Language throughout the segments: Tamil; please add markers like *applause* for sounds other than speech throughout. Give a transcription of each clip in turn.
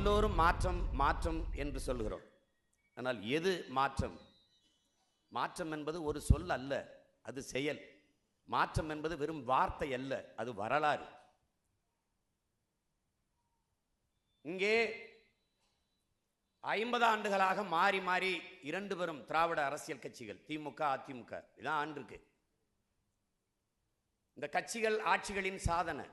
எல்லோரும் மாற்றம் மாற்றம் என்று சொல்கிறோம். ஆனால் எது மாற்றம்? மாற்றம் என்பது ஒரு சொல் அல்ல அது செயல். மாற்றம் என்பது வெறும் வார்த்தை அல்ல அது வரலாறு. இங்கே ஐம்பது ஆண்டுகளாக மாறி மாறி இரண்டு பெரும் திராவிட அரசியல் கட்சிகள் திமுக அதிமுக இதான் ஆண்டிருக்கு. இந்த கட்சிகள் ஆட்சிகளின் சாதனை.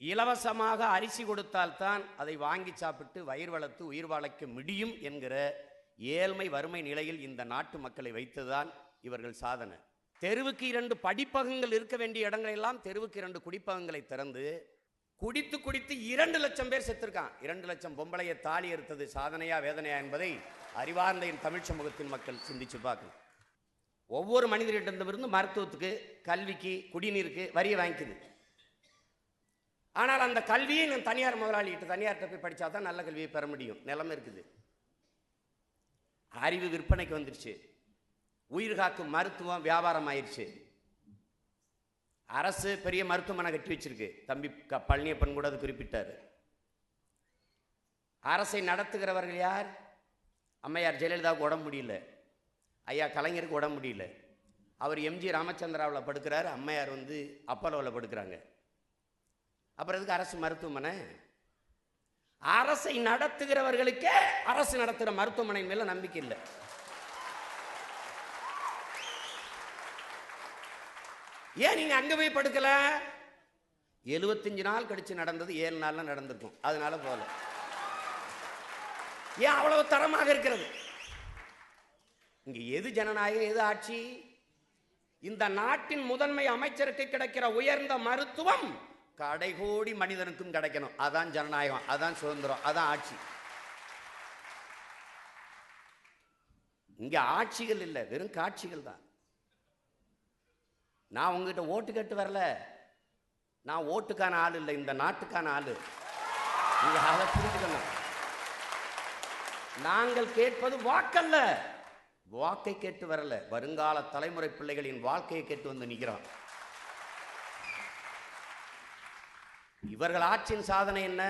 இலவசமாக அரிசி கொடுத்தால்தான் அதை வாங்கி சாப்பிட்டு வயிறு வளர்த்து உயிர் வாழைக்க முடியும் என்கிற ஏழ்மை வறுமை நிலையில் இந்த நாட்டு மக்களை வைத்துதான் இவர்கள் சாதனை. தெருவுக்கு இரண்டு படிப்பகங்கள் இருக்க வேண்டிய இடங்களெல்லாம் தெருவுக்கு இரண்டு குடிப்பகங்களை திறந்து குடித்து குடித்து இரண்டு லட்சம் பேர் செத்துருக்கான். இரண்டு லட்சம் பொம்பளையை தாலி எடுத்தது சாதனையா வேதனையா என்பதை அறிவார்ந்த என் தமிழ் சமூகத்தின் மக்கள் சிந்திச்சு பார்க்கணும். ஒவ்வொரு மனிதரிடமிருந்து மருத்துவத்துக்கு கல்விக்கு குடிநீருக்கு வரியை வாங்கிக்குது. ஆனால் அந்த கல்வியை நான் தனியார் முதலாளிகிட்ட தனியார்கிட்ட போய் படித்தா தான் நல்ல கல்வியை பெற முடியும். நிலைமை இருக்குது. அறிவு விற்பனைக்கு வந்துருச்சு. உயிர் காக்கும் மருத்துவம் வியாபாரம் ஆயிடுச்சு அரசு பெரிய மருத்துவமனை கட்டி வச்சிருக்கு. தம்பி க பழனியப்பன் கூட அது குறிப்பிட்டார். அரசை நடத்துகிறவர்கள் யார்? அம்மையார் ஜெயலலிதாவுக்கு உடம்பு முடியல. ஐயா கலைஞருக்கு உடம்பு முடியல. அவர் எம்ஜி ராமச்சந்திராவில் படுக்கிறார். அம்மையார் வந்து அப்பலோவில் படுக்கிறாங்க. அப்புறம் எதுக்கு அரசு மருத்துவமனை. அரசை நடத்துகிறவர்களுக்கே அரசு நடத்துகிற மருத்துவமனை மேல நம்பிக்கை இல்லை. ஏன் நீங்க அங்க போய் படுக்கல? எழுபத்தஞ்சு நாள் கழிச்சு நடந்தது ஏழு நாள்ல நடந்திருக்கும். அதனால போல. ஏன் அவ்வளவு தரமாக இருக்கிறது? இங்க எது ஜனநாயகம் எது ஆட்சி? இந்த நாட்டின் முதன்மை அமைச்சருக்கு கிடைக்கிற உயர்ந்த மருத்துவம் கடைகோடி மனிதனுக்கும் கிடைக்கணும். அதான் ஜனநாயகம் அதான் சுதந்திரம் அதான் ஆட்சி. இங்கே ஆட்சிகள் இல்லை வெறும் காட்சிகள் தான். நான் உங்ககிட்ட ஓட்டு கேட்டு வரல. நான் ஓட்டுக்கான ஆள் இல்லை இந்த நாட்டுக்கான ஆள். நீங்கள் அதை புரிஞ்சுக்கணும். நாங்கள் கேட்பது வாக்கல்ல. வாக்கை கேட்டு வரல. வருங்கால தலைமுறை பிள்ளைகளின் வாழ்க்கையை கேட்டு வந்து நிற்கிறோம். இவர்கள் ஆட்சியின் சாதனை என்ன?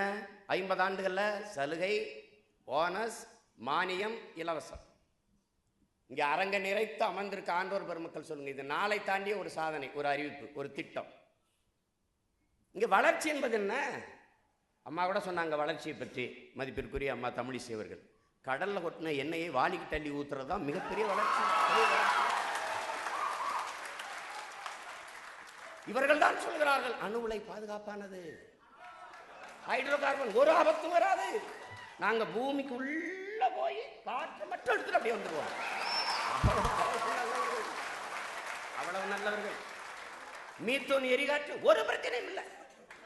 ஐம்பது ஆண்டுகளில் சலுகை போனஸ் மானியம் இலவசம். இங்கே அரங்க நிறைத்து அமர்ந்திருக்க ஆண்டோர் பெருமக்கள் சொல்லுங்க இது நாளை தாண்டிய ஒரு சாதனை ஒரு அறிவிப்பு ஒரு திட்டம். இங்கே வளர்ச்சி என்பது என்ன? அம்மா கூட சொன்னாங்க வளர்ச்சியை பற்றி மதிப்பிற்குரிய அம்மா தமிழிசை அவர்கள். கடல்ல கொட்டின எண்ணெயை வாளிக்கு தள்ளி ஊற்றுறது தான் மிகப்பெரிய வளர்ச்சி பெரிய வளர்ச்சி. இவர்கள் தான் சொல்கிறார்கள் அணு உலை பாதுகாப்பானது. ஹைட்ரோ கார்பன் ஒரு ஆபத்தும் வராது. நாங்க பூமிக்கு உள்ள போய் காற்று மட்டும் எடுத்துட்டு அப்படியே வந்துடுவோம் அவ்வளவு நல்லவர்கள். மீத்தோன் எரிகாற்று ஒரு பிரச்சனையும் இல்லை.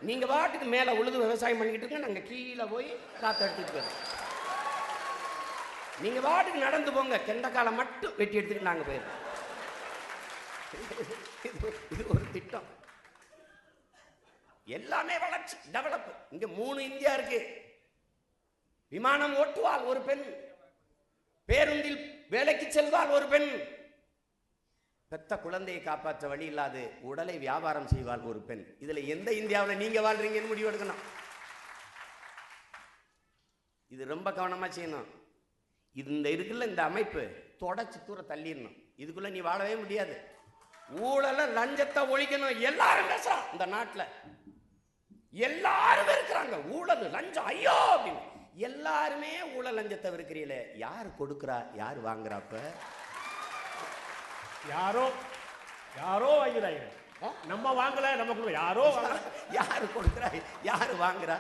நீங்க பாட்டுக்கு மேல உழுது விவசாயம் பண்ணிக்கிட்டு இருங்க நாங்க கீழே போய் காத்து எடுத்துட்டு நீங்க பாட்டுக்கு நடந்து போங்க கெண்டக்காலம் மட்டும் வெட்டி எடுத்துட்டு நாங்க போயிடுறோம். இது- எல்லாமே வளர்ச்சி டெவலப் இங்க மூணு இந்தியா இருக்கு. விமானம் ஓட்டுவாள் ஒரு பெண். பேருந்தில் வேலைக்கு செல்வாள் ஒரு பெண். பெத்த குழந்தையை காப்பாற்ற வழி இல்லாது உடலை வியாபாரம் செய்வாள் ஒரு பெண். இதுல எந்த இந்தியாவில் நீங்க வாழ்றீங்கன்னு முடிவு எடுக்கணும். இது ரொம்ப கவனமா செய்யணும். இது இந்த இருக்குல்ல இந்த அமைப்பு தொடச்சி தூர தள்ளிடணும். இதுக்குள்ள நீ வாழவே முடியாது. ஊழல லஞ்சத்தை ஒழிக்கணும். எல்லாரும் பேசுறான் இந்த நாட்டில் எல்லாரும் இருக்கிறாங்க. ஊழல் லஞ்சம் ஐயோ அப்படின்னு எல்லாருமே ஊழல் லஞ்சத்தை இருக்கிறீங்களே யார் கொடுக்குறா? யார் வாங்குறாப்ப யாரோ யாரோ வாங்கிறாங்க? நம்ம வாங்கல நமக்கு யாரோ வாங்கல *laughs* யார் கொடுக்குறா? யார் வாங்குறா?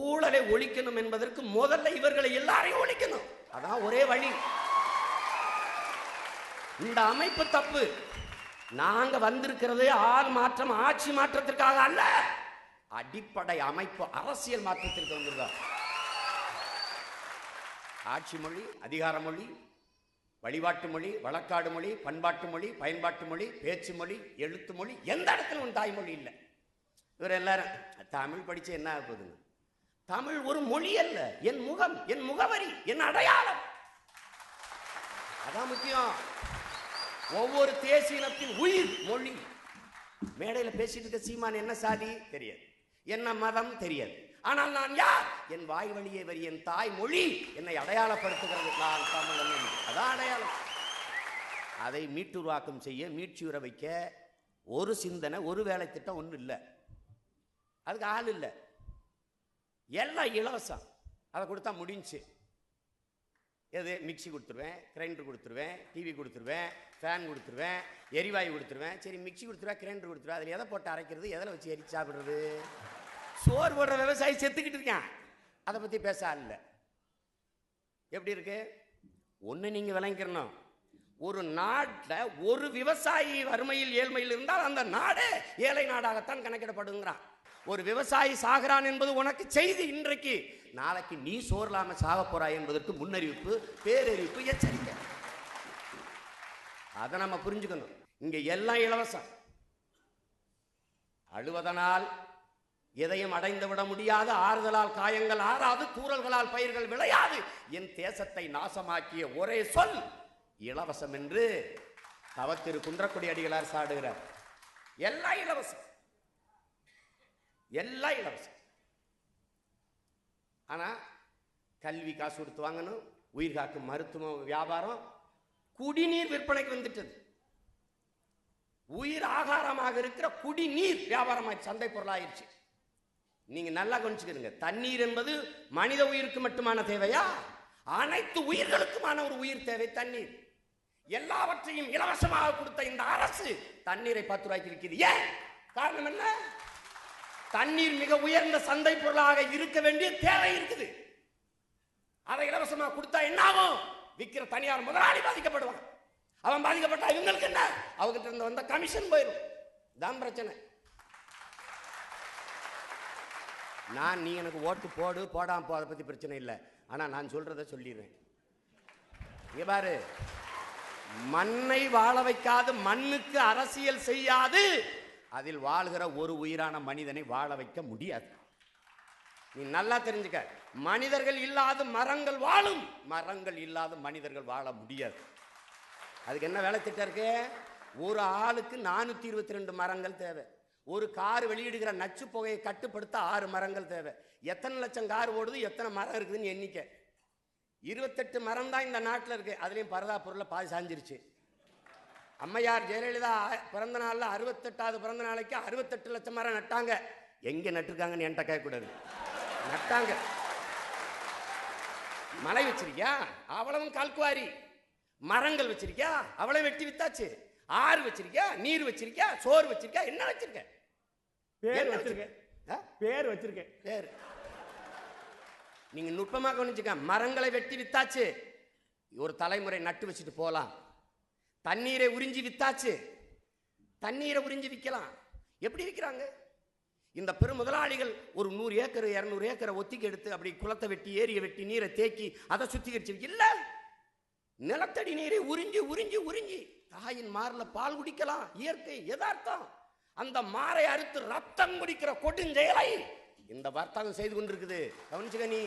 ஊழலை ஒழிக்கணும் என்பதற்கு முதல்ல இவர்களை எல்லாரையும் ஒழிக்கணும். அதான் ஒரே வழி. இந்த அமைப்பு தப்பு. நாங்க வந்திருக்கிறது ஆள் மாற்றம் ஆட்சி மாற்றத்திற்காக அல்ல. அடிப்படை அமைப்பு அரசியல் மாற்றத்திற்கு வந்திருக்கோம் ஆட்சி மொழி அதிகார மொழி வழிபாட்டு மொழி வழக்காடு மொழி பண்பாட்டு மொழி பயன்பாட்டு மொழி பேச்சு மொழி எழுத்து மொழி எந்த இடத்துல உன் தாய்மொழி இல்லை? இவர் எல்லாரும் தமிழ் படித்து என்ன ஆக போகுதுங்க? தமிழ் ஒரு மொழி அல்ல என் முகம் என் முகவரி என் அடையாளம். அதான் முக்கியம். ஒவ்வொரு தேசிய இனத்தின் உயிர் மொழி மேடையில் பேசிட்டு இருக்க சீமான் என்ன சாதி? தெரியாது. என்ன மதம்? தெரியாது. ஆனால் நான் யார்? என் வாய் வழியே வரி என் தாய் மொழி என்னை அடையாளப்படுத்துகிறது. நான் தமிழன் அதான் அடையாளம். அதை மீட்டுருவாக்கம் செய்ய மீட்சியுற வைக்க ஒரு சிந்தனை ஒரு வேலை திட்டம் ஒன்றும் இல்லை. அதுக்கு ஆள் இல்லை. எல்லாம் இலவசம். அதை கொடுத்தா முடிஞ்சுச்சு எது மிக்ஸி கொடுத்துருவேன் கிரைண்டர் கொடுத்துருவேன் டிவி கொடுத்துருவேன் ஃபேன் கொடுத்துருவேன் எரிவாயு கொடுத்துருவேன். சரி மிக்ஸி கொடுத்துருவேன் கிரைண்டர் கொடுத்துருவேன் அதில் எதை போட்டு அரைக்கிறது எதில் வச்சு எரிச்சு சாப்பிட்றது? சோறு போடுற விவசாயி செத்துக்கிட்டு இருக்கான். அதை பற்றி பேச ஆள் இல்லை. எப்படி இருக்கு? ஒன்று நீங்கள் விளங்கிக்கணும். ஒரு நாட்டில் ஒரு விவசாயி வறுமையில் ஏழ்மையில் இருந்தால் அந்த நாடு ஏழை நாடாகத்தான் கணக்கிடப்படுங்கிறான். ஒரு விவசாயி சாகிறான் என்பது உனக்கு செய்தி இன்றைக்கு. நாளைக்கு நீ சோர்லாம சாக போறாய் என்பதற்கு முன்னறிவிப்பு பேரறிவிப்பு எச்சரிக்கை. அதை நம்ம புரிஞ்சுக்கணும். இங்க எல்லாம் இலவசம். அழுவதனால் எதையும் அடைந்து விட முடியாது ஆறுதலால் காயங்கள் ஆறாது கூறல்களால் பயிர்கள் விளையாது. என் தேசத்தை நாசமாக்கிய ஒரே சொல் இலவசம் என்று தவத்திரு குன்றக்குடி அடிகளார் சாடுகிறார். எல்லாம் இலவசம். எல்லாம் இலவசம். ஆனால் கல்வி காசு கொடுத்து வாங்கணும் உயிர் காக்கும் மருத்துவ வியாபாரம் குடிநீர் விற்பனைக்கு வந்துட்டது. உயிர் ஆகாரமாக இருக்கிற குடிநீர் வியாபாரமாக சந்தை பொருளாயிருச்சு. நீங்கள் நல்லா கவனிச்சுக்கிறீங்க தண்ணீர் என்பது மனித உயிருக்கு மட்டுமான தேவையா? அனைத்து உயிர்களுக்குமான ஒரு உயிர் தேவை தண்ணீர். எல்லாவற்றையும் இலவசமாக கொடுத்த இந்த அரசு தண்ணீரை பத்து ரூபாய்க்கு விற்கிது ஏன்? காரணம் என்ன? தண்ணீர் மிக உயர்ந்த சந்தை பொருளாக இருக்க வேண்டிய தேவை இருக்குது. அதை இலவசமாக கொடுத்தா என்ன ஆகும் விற்கிற தனியார் முதலாளி பாதிக்கப்படுவான். அவன் பாதிக்கப்பட்டா இவங்களுக்கு என்ன? அவங்ககிட்ட இருந்து வந்த கமிஷன் போயிடும் தான் பிரச்சனை. நான் நீ எனக்கு ஓட்டு போடு போடாம போ அதை பத்தி பிரச்சனை இல்லை. ஆனா நான் சொல்கிறத சொல்லிடுறேன். இங்க பாரு. மண்ணை வாழ வைக்காது மண்ணுக்கு அரசியல் செய்யாது. அதில் வாழ்கிற ஒரு உயிரான மனிதனை வாழ வைக்க முடியாது. நீ நல்லா தெரிஞ்சுக்க. மனிதர்கள் இல்லாத மரங்கள் வாழும். மரங்கள் இல்லாத மனிதர்கள் வாழ முடியாது. அதுக்கு என்ன வேலை திட்டம் இருக்கு? ஒரு ஆளுக்கு நானூற்றி இருபத்தி ரெண்டு மரங்கள் தேவை. ஒரு கார் வெளியிடுகிற நச்சு புகையை கட்டுப்படுத்த ஆறு மரங்கள் தேவை. எத்தனை லட்சம் கார் ஓடுது எத்தனை மரம் இருக்குதுன்னு எண்ணிக்கை. இருபத்தெட்டு மரம் தான் இந்த நாட்டில் இருக்குது அதுலேயும் பரதா பொருளை பாதி சாஞ்சிருச்சு. அம்மையார் ஜெயலலிதா பிறந்த நாளில் அறுபத்தெட்டாவது பிறந்த நாளைக்கு அறுபத்தெட்டு லட்சம் மரம் நட்டாங்க. எங்கே நட்டிருக்காங்கன்னு என்கிட்ட கேட்கக்கூடாது. நட்டாங்க. மலை வச்சிருக்கியா? அவ்வளவும் கல்குவாரி. மரங்கள் வச்சிருக்கியா? அவ்வளவு வெட்டி வித்தாச்சு. ஆறு வச்சிருக்கியா? நீர் வச்சிருக்கியா? சோறு வச்சிருக்கியா? என்ன வச்சிருக்க? பேர் ஆ? பேர் வச்சிருக்கேன் பேர். நீங்க நுட்பமாக கவனிச்சுக்க. மரங்களை வெட்டி வித்தாச்சு. ஒரு தலைமுறை நட்டு வச்சுட்டு போலாம். தண்ணீரை உறிஞ்சி வித்தாச்சு. தண்ணீரை உறிஞ்சி விற்கலாம் எப்படி விற்கிறாங்க இந்த பெரும் முதலாளிகள் ஒரு நூறு ஏக்கர் இரநூறு ஏக்கரை ஒத்திக்கு எடுத்து அப்படி குளத்தை வெட்டி ஏரியை வெட்டி நீரை தேக்கி அதை சுத்திகரிச்சு இல்லை. நிலத்தடி நீரை உறிஞ்சி உறிஞ்சி உறிஞ்சி தாயின் மாரில் பால் குடிக்கலாம். இயற்கை எதார்த்தம் அந்த மாரை அறுத்து ரத்தம் குடிக்கிற கொடுஞ்செயலை இந்த வர்த்தகம் செய்து கொண்டிருக்குது. கவனிச்சுக்க நீ.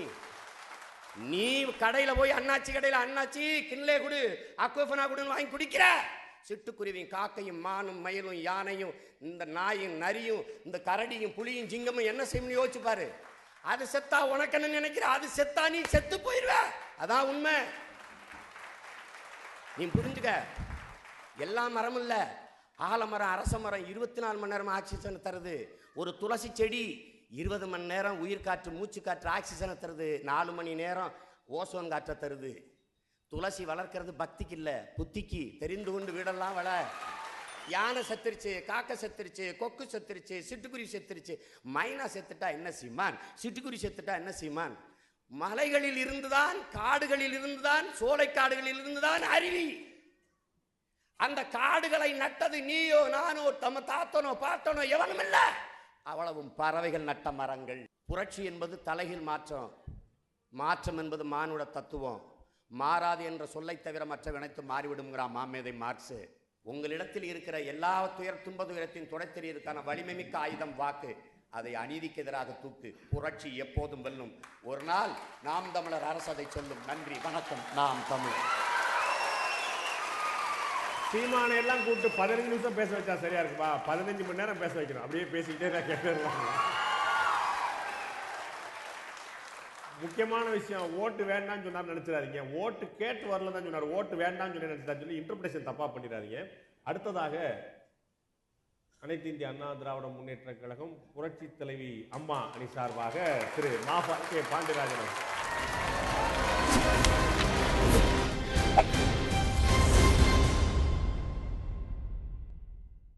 நீ கடையில் போய் அண்ணாச்சி கடையில் அண்ணாச்சி கிண்லே குடு அக்வஃபனா குடுன்னு வாங்கி குடிக்கிற. சிட்டுக்குருவியும் காக்கையும் மானும் மயிலும் யானையும் இந்த நாயும் நரியும் இந்த கரடியும் புலியும் சிங்கமும் என்ன செய்யும்னு யோசிச்சு பாரு. அது செத்தா உனக்கு என்ன நினைக்கிற? அது செத்தா நீ செத்து போயிடுவ அதான் உண்மை. நீ புரிஞ்சுக்க. எல்லா மரமும் இல்லை. ஆலமரம் அரச மரம் இருபத்தி நாலு மணி நேரம் ஆக்சிஜன் தருது. ஒரு துளசி செடி இருபது மணி நேரம் உயிர் காற்று மூச்சு காற்று ஆக்சிஜனை தருது. நாலு மணி நேரம் ஓசோன் காற்றை தருது. துளசி வளர்க்கறது பக்திக்கு இல்லை புத்திக்கு. தெரிந்து கொண்டு வீடெல்லாம் வள. யானை செத்துருச்சு காக்கை செத்துருச்சு கொக்கு செத்துருச்சு சிட்டுக்குருவி செத்துருச்சு. மைனா செத்துட்டா என்ன சீமான்? சிட்டுக்குருவி செத்துட்டா என்ன சீமான்? மலைகளில் இருந்துதான் காடுகளில் இருந்துதான் சோலை காடுகளில் இருந்துதான் அருவி. அந்த காடுகளை நட்டது நீயோ நானோ தம தாத்தனோ பாட்டனோ எவனும் இல்லை அவ்வளவும் பறவைகள் நட்ட மரங்கள். புரட்சி என்பது தலைகீழ் மாற்றம். மாற்றம் என்பது மானுட தத்துவம். மாறாது என்ற சொல்லை தவிர மற்ற வினைத்து மாறிவிடுங்கிறான் மாமேதை மார்க்ஸு. உங்களிடத்தில் இருக்கிற எல்லா துயர் துன்ப துயரத்தின் துடைத்தெறியதுக்கான வலிமை மிக்க ஆயுதம் வாக்கு. அதை அநீதிக்கு எதிராக தூக்கு. புரட்சி எப்போதும் வெல்லும். ஒரு நாள் நாம் தமிழர் அரசு அதை சொல்லும். நன்றி வணக்கம். நாம் தமிழர். சீமானை எல்லாம் கூப்பிட்டு பதினஞ்சு நிமிஷம் பேச வச்சா சரியா இருக்குப்பா. பதினஞ்சு மணி நேரம் பேச வைக்கணும். அப்படியே பேசிக்கிட்டே நான் கேட்டுருவாங்க முக்கியமான விஷயம் ஓட்டு வேண்டாம்னு சொன்னார் நினைச்சிடாதீங்க. ஓட்டு கேட்டு வரல தான் சொன்னார். ஓட்டு வேண்டாம்னு சொல்லி நினைச்சிட்டா சொல்லி இன்டர்பிரேஷன் தப்பா பண்ணிடாதீங்க. அடுத்ததாக அனைத்து இந்திய அண்ணா திராவிட முன்னேற்ற கழகம் புரட்சி தலைவி அம்மா அணி சார்பாக திரு மாஃபா கே பாண்டியராஜன்